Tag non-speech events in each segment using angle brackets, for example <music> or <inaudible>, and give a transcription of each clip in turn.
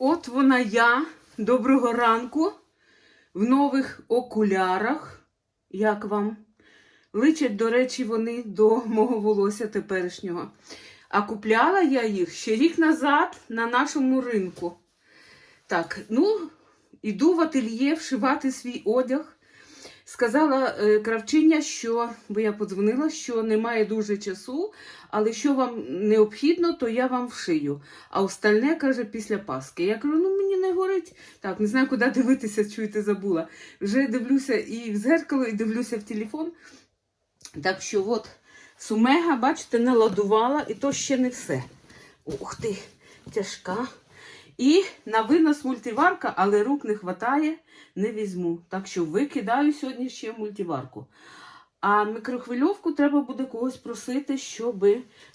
От вона я. Доброго ранку. В нових окулярах. Як вам? Личать, до речі, вони до мого волосся теперішнього. А купляла я їх ще рік назад на нашому ринку. Так, ну, іду в ательє вшивати свій одяг. Сказала е, кравчиня, що, бо я подзвонила, що немає дуже часу, але що вам необхідно, то я вам вшию. А остальне каже після Паски. Я кажу, ну мені не горить. Так, не знаю, куди дивитися, чуєте, забула. Вже дивлюся і в зеркало, і дивлюся в телефон. Так що, от, сумега, бачите, наладувала, і то ще не все. Ух ти, тяжка. І на винос мультиварка, але рук не вистачає, не візьму. Так що викидаю сьогодні ще мультиварку. А мікрохвильовку треба буде когось просити, щоб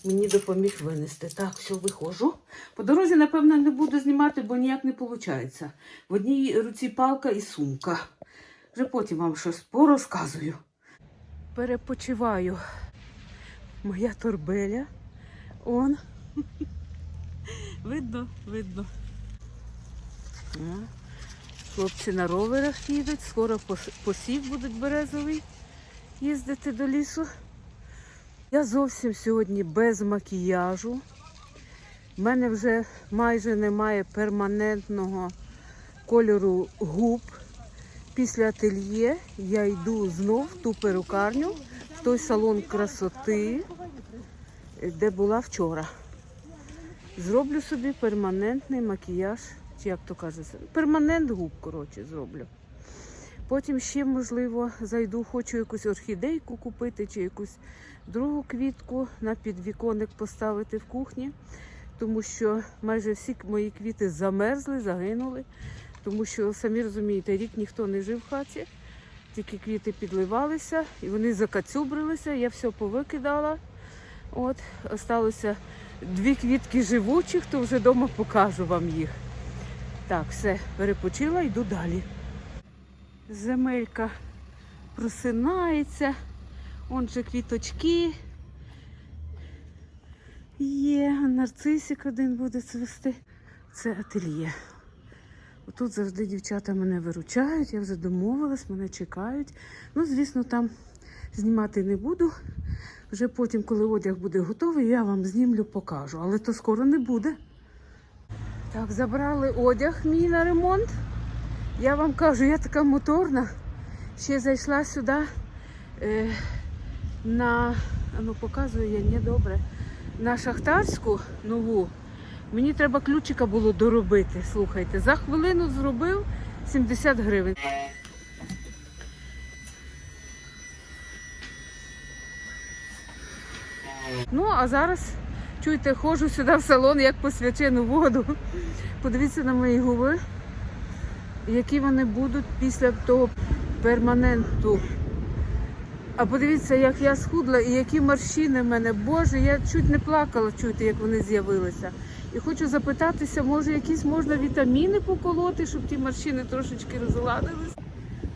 мені допоміг винести. Так, все, виходжу. По дорозі, напевно, не буду знімати, бо ніяк не виходить. В одній руці палка і сумка. Вже потім вам щось порозказую. Перепочиваю. Моя торбеля. Он. Видно, видно. Хлопці на роверах їдуть, скоро посів будуть березовий їздити до лісу. Я зовсім сьогодні без макіяжу. У мене вже майже немає перманентного кольору губ. Після ательє я йду знов в ту перукарню, в той салон красоти, де була вчора. Зроблю собі перманентний макіяж, чи як то кажеться, перманент губ, коротше, зроблю. Потім ще, можливо, зайду, хочу якусь орхідейку купити чи якусь другу квітку на підвіконник поставити в кухні, тому що майже всі мої квіти замерзли, загинули, тому що, самі розумієте, рік ніхто не жив в хаті, тільки квіти підливалися і вони закацюбрилися, я все повикидала. От, осталося дві квітки живучих, то вже вдома покажу вам їх. Так, все, перепочила, йду далі. Земелька просинається, он же квіточки. Є, нарцисик один буде цвісти. Це ательє. Тут завжди дівчата мене виручають, я вже домовилась, мене чекають. Ну, звісно, там знімати не буду. Вже потім, коли одяг буде готовий, я вам знімлю, покажу. Але то скоро не буде. Так, забрали одяг мій на ремонт. Я вам кажу, я така моторна. Ще зайшла сюди е, на, ну показую я не на шахтарську нову. Мені треба ключика було доробити. Слухайте, за хвилину зробив 70 гривень. Ну, а зараз, чуєте, ходжу сюди в салон, як по свячену воду. Подивіться на мої губи, які вони будуть після того перманенту. А подивіться, як я схудла і які морщини в мене. Боже, я чуть не плакала, чуєте, як вони з'явилися. І хочу запитатися, може, якісь можна вітаміни поколоти, щоб ті морщини трошечки розгладились.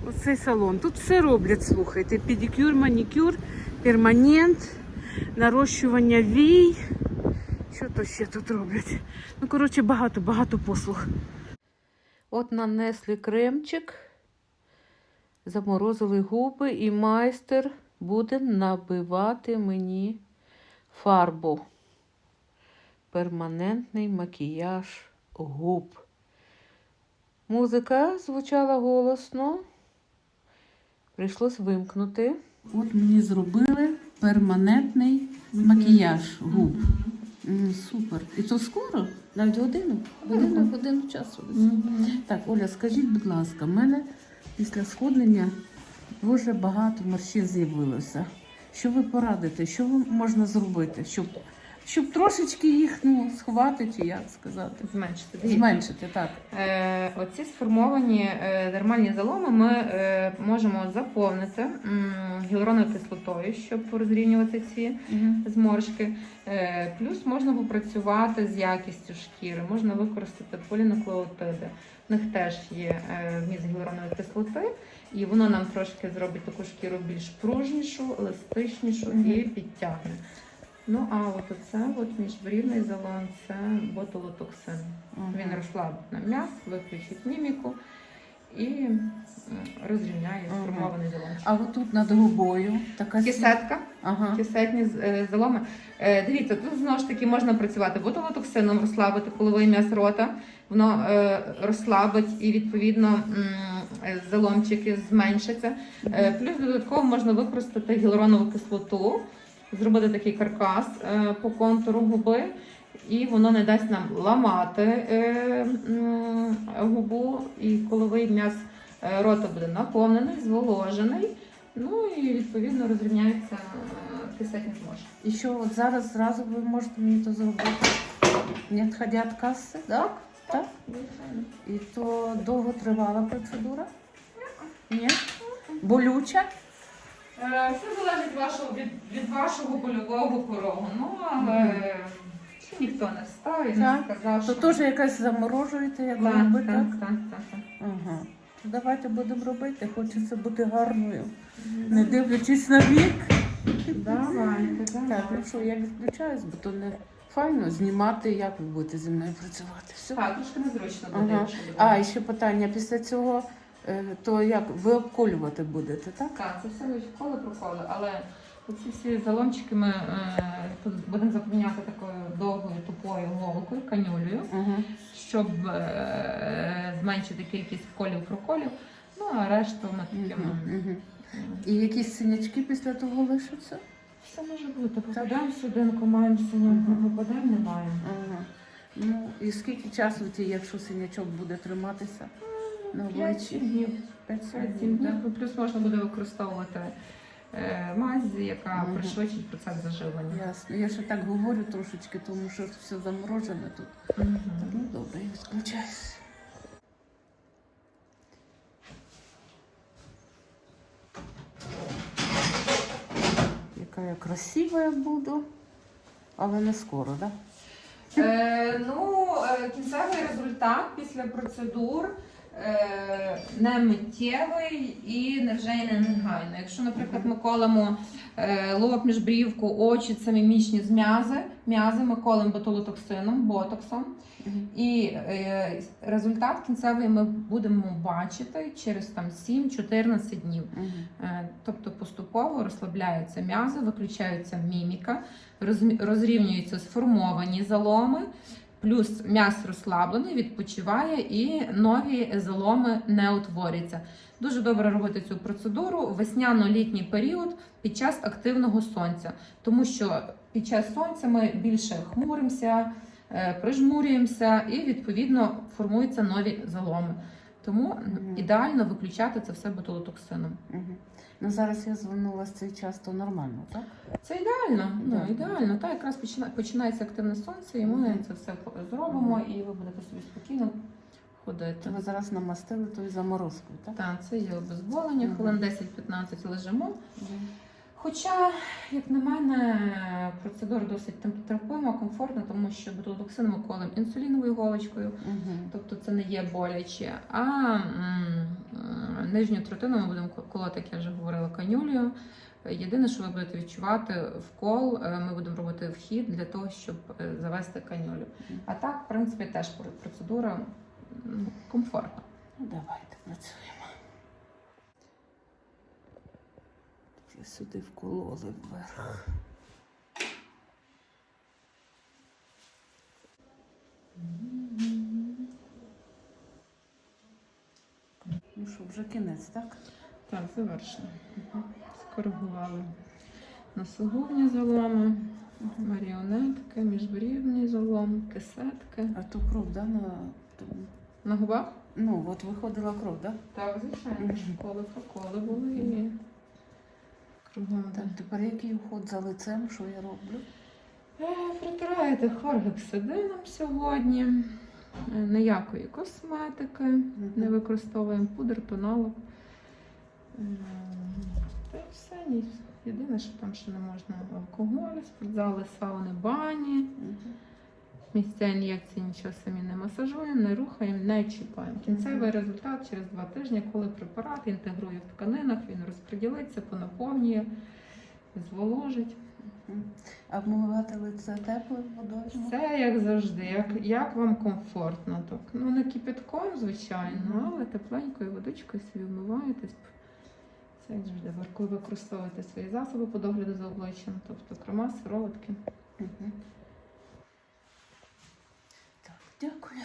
Оцей салон. Тут все роблять, слухайте. Педикюр, манікюр, перманент, нарощування вій. Що то ще тут роблять? Ну, коротше, багато-багато послуг. От нанесли кремчик, заморозили губи, і майстер буде набивати мені фарбу. Перманентний макіяж губ. Музика звучала голосно. Прийшлось вимкнути. От мені зробили перманентний макіяж губ. Супер. І то скоро? Навіть годину? Годину, годину часу. десь. Так, Оля, скажіть, будь ласка, в мене після сходнення дуже багато морщин з'явилося. Що ви порадите? Що можна зробити, щоб, щоб трошечки їх ну, сховати, чи як сказати? Зменшити. Дивіться. Зменшити, так. Е, оці сформовані е, дермальні заломи ми е, можемо заповнити м, гіалуроновою кислотою, щоб розрівнювати ці зморшки. Е, плюс можна попрацювати з якістю шкіри, можна використати полінуклеотиди. В них теж є е, вміст гіалуронової кислоти, і воно нам трошки зробить таку шкіру більш пружнішу, еластичнішу Мгм. і підтягне. Ну а от оце от міжбрівний залом це ботулотоксин. Він розслабить нам м'яз, виключить міміку і м, розрівняє Ага. сформований залом. А отут над губою така Кисетка, Ага. кисетні з- е, заломи. Е, Дивіться, тут знову ж таки можна працювати ботулотоксином, розслабити половий м'яз рота. Воно е, розслабить і відповідно е, заломчики зменшаться. Е, Плюс додатково можна використати гіалуронову кислоту, зробити такий каркас е, по контуру губи, і воно не дасть нам ламати е, губу, і коловий м'яз е, рота буде наповнений, зволожений. Ну і відповідно розрівняється кисетні зможі. І що от зараз зразу ви можете мені то зробити? Не відходять каси? Так? Так? І то довго тривала процедура? Ні? Болюча? Е, Все залежить вашого, від, від вашого польового порогу. Ну, але ніхто не ставить, не Так. сказав, То теж якась заморожуєте, як так, робите? так, так, так, так. Ага. То давайте будемо робити. Хочеться бути гарною, не дивлячись на вік. Давайте, Так, ну що, я відключаюсь, бо то не файно знімати, як ви будете зі мною працювати. Все. Так, трошки незручно буде, Ага. якщо буде. А, і ще питання після цього, то як ви обколювати будете, так? Так, це все вколи проколи, але оці всі заломчики ми е, будемо заповняти такою довгою тупою голкою, канюлею, Угу. щоб е, зменшити кількість вколів проколів. Ну а решту ми таким. Угу. І якісь синячки після того лишаться? Все може бути. Попадаємо в судинку, маємо синьок, не попадаємо, не маємо. Ага. Ну, і скільки часу ті, якщо синячок буде триматися на П'ять обличчі? днів. 5 П'ять днів. так. Плюс можна буде використовувати е, мазь, яка Мгм. пришвидшить процес заживлення. Ясно. Я ще так говорю трошечки, тому що все заморожене тут. Ну добре, я відключаюсь. Яка я красива я буду, але не скоро, так? Е, ну, е, кінцевий результат після процедур не миттєвий і не вже й не негайно. Якщо, наприклад, ми колемо е, лоб, міжбрівку, очі, це мімічні з м'язи, м'язи ми колемо ботулотоксином, ботоксом. І е, результат кінцевий ми будемо бачити через там 7-14 днів. Е, Тобто поступово розслабляються м'язи, виключаються міміка, розрівнюються сформовані заломи, плюс м'яз розслаблений, відпочиває і нові заломи не утворюються. Дуже добре робити цю процедуру весняно-літній період під час активного сонця, тому що під час сонця ми більше хмуримося, е, прижмурюємося і відповідно формуються нові заломи. Тому Мгм. ідеально виключати це все ботулотоксином. Угу. Ну зараз я звернулася цей час, то нормально, так? Це ідеально. Да. Ну, ідеально. Та якраз почина- починається активне сонце, і ми Мгм. це все зробимо, і ви будете собі спокійно ходити. Ви зараз намастили тою заморозкою, так? Так, це є обезболення, Мгм. хвилин 10-15 лежимо. Мгм. Хоча, як на мене, процедура досить температурна, комфортна, тому що ботулотоксин ми колем інсуліновою голочкою, Мгм. тобто це не є боляче. А м, м, нижню третину ми будемо колоти, як я вже говорила, канюлею. Єдине, що ви будете відчувати вкол, е, ми будемо робити вхід для того, щоб е, завести канюлю. А так, в принципі, теж процедура комфортна. Ну давайте працюємо. Вже сюди вкололи вверх. Ну що, вже кінець, так? Так, завершено. Скоригували носогубні заломи, маріонетки, міжбрівний залом, кисетки. А то кров, да, на? На губах? Ну, от виходила кров, да? Так, звичайно. Мгм. Школи проколи були і кругом. Так, тепер який уход за лицем, що я роблю? Притираєте Протираєте хоргексидином сьогодні. Е, Ніякої косметики. Не використовуємо пудр, тоналок. Ем, Та й все. Ні. Єдине, що там ще не можна алкоголь, спортзали, сауни, бані. Мгм. Місця ін'єкції нічого самі не масажуємо, не рухаємо, не чіпаємо. Кінцевий результат через два тижні, коли препарат інтегрує в тканинах, він розподілиться, понаповнює, зволожить. А вмивати лице теплою водою? Все як завжди, як, як вам комфортно. Так. Ну, не кипятком, звичайно, але тепленькою водичкою собі вмиваєтесь. Це як завжди, коли використовуєте свої засоби по догляду за обличчям, тобто крема, сироватки. Угу. Дякую.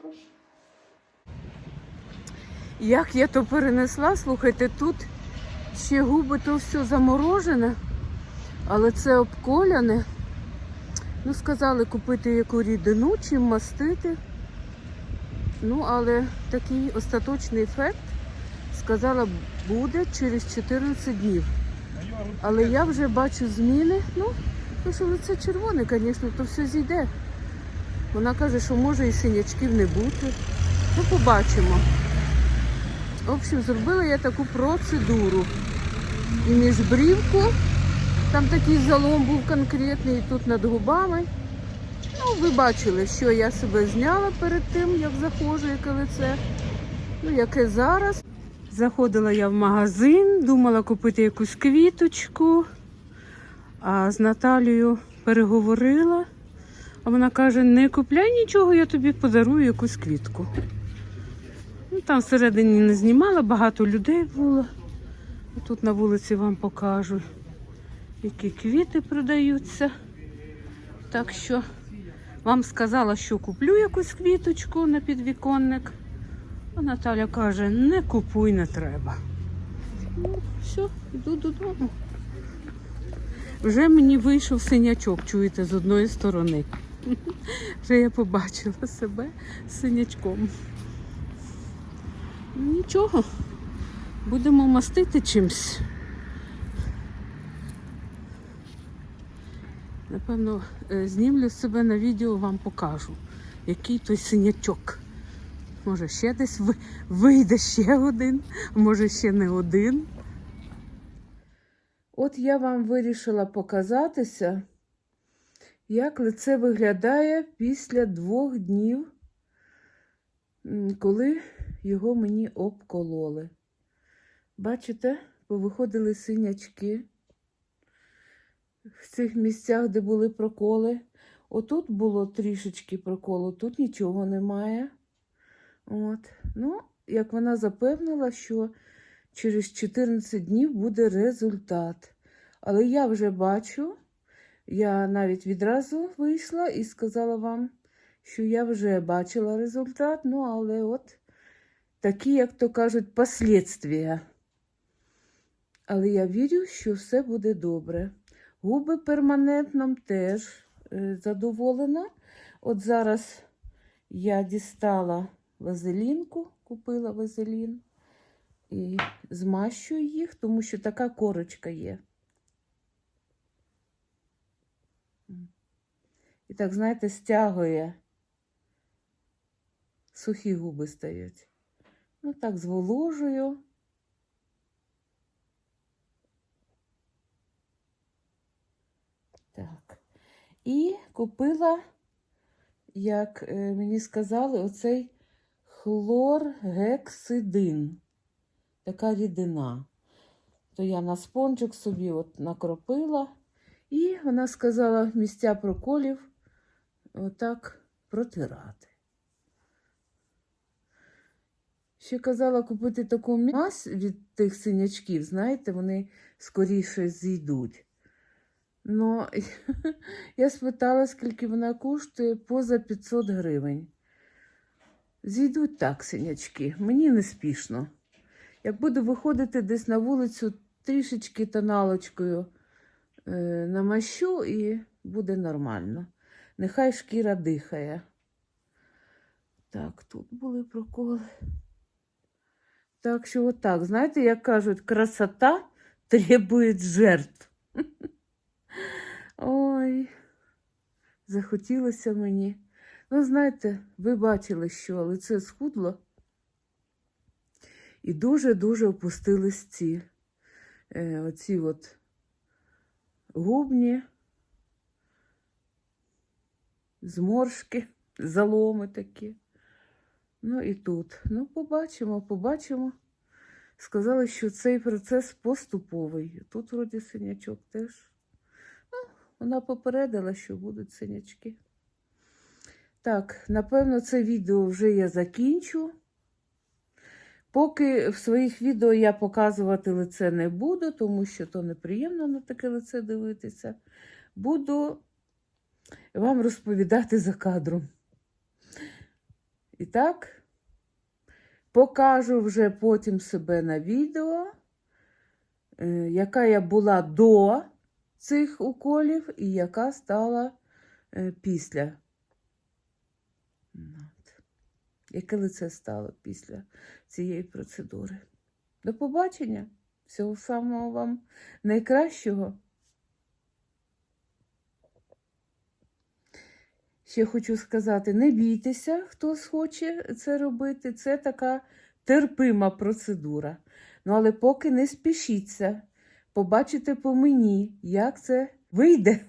Прошу. Як я то перенесла, слухайте, тут ще губи то все заморожене, але це обколяне. Ну, сказали купити яку рідину, чим мастити. Ну, але такий остаточний ефект, сказала, буде через 14 днів. Але я вже бачу зміни. Ну, то що лице червоне, звісно, то все зійде. Вона каже, що може і синячків не бути. Ну, побачимо. В общем, зробила я таку процедуру. І міжбрівку, там такий залом був конкретний, і тут над губами. Ну, ви бачили, що я себе зняла перед тим, як заходжу, яке лице. Ну, яке зараз. Заходила я в магазин, думала купити якусь квіточку, а з Наталією переговорила. А вона каже: не купляй нічого, я тобі подарую якусь квітку. Ну, там всередині не знімала, багато людей було. Тут на вулиці вам покажу, які квіти продаються. Так що вам сказала, що куплю якусь квіточку на підвіконник. А Наталя каже, не купуй, не треба. Ну, все, йду додому. Вже мені вийшов синячок, чуєте, з одної сторони. Вже я побачила себе синячком. Ну, Нічого, будемо мастити чимсь. Напевно, е, знімлю себе на відео, вам покажу, який той синячок. Може, ще десь вийде ще один, може ще не один. От я вам вирішила показатися, як лице виглядає після двох днів, коли його мені обкололи. Бачите, повиходили синячки в цих місцях, де були проколи. Отут було трішечки проколу, тут нічого немає. От. Ну, як вона запевнила, що через 14 днів буде результат. Але я вже бачу, я навіть відразу вийшла і сказала вам, що я вже бачила результат, ну, але от такі, як то кажуть, послідствія. Але я вірю, що все буде добре. Губи перманентном теж е, задоволена. От зараз я дістала вазелінку, купила вазелін і змащую їх, тому що така корочка є. І так, знаєте, стягує. Сухі губи стають. Ну так, зволожую. Так. І купила, як е, мені сказали, оцей хлоргексидин. Така рідина. То я на спонжик собі от накропила. І вона сказала місця проколів отак протирати. Ще казала купити таку мазь від тих синячків, знаєте, вони скоріше зійдуть. Ну, <laughs> я спитала, скільки вона коштує поза 500 гривень. Зійдуть так, синячки, мені не спішно. Як буду виходити десь на вулицю, трішечки тоналочкою е, намащу і буде нормально. Нехай шкіра дихає. Так, тут були проколи. Так що отак, знаєте, як кажуть, красота требує жертв. <laughs> Ой, захотілося мені. Ну, знаєте, ви бачили, що лице схудло. І дуже-дуже опустились ці е, оці от губні, зморшки, заломи такі. Ну і тут. Ну, побачимо, побачимо. Сказали, що цей процес поступовий. Тут вроді синячок теж Вона попередила, що будуть синячки. Так, напевно, це відео вже я закінчу. Поки в своїх відео я показувати лице не буду, тому що то неприємно на таке лице дивитися. Буду вам розповідати за кадром. І так, покажу вже потім себе на відео, е, яка я була до цих уколів і яка стала е, після. Яке лице стало після цієї процедури. До побачення. Всього самого вам найкращого. Ще хочу сказати: не бійтеся, хто схоче це робити. Це така терпима процедура. Ну, але поки не спішіться, побачите по мені, як це вийде.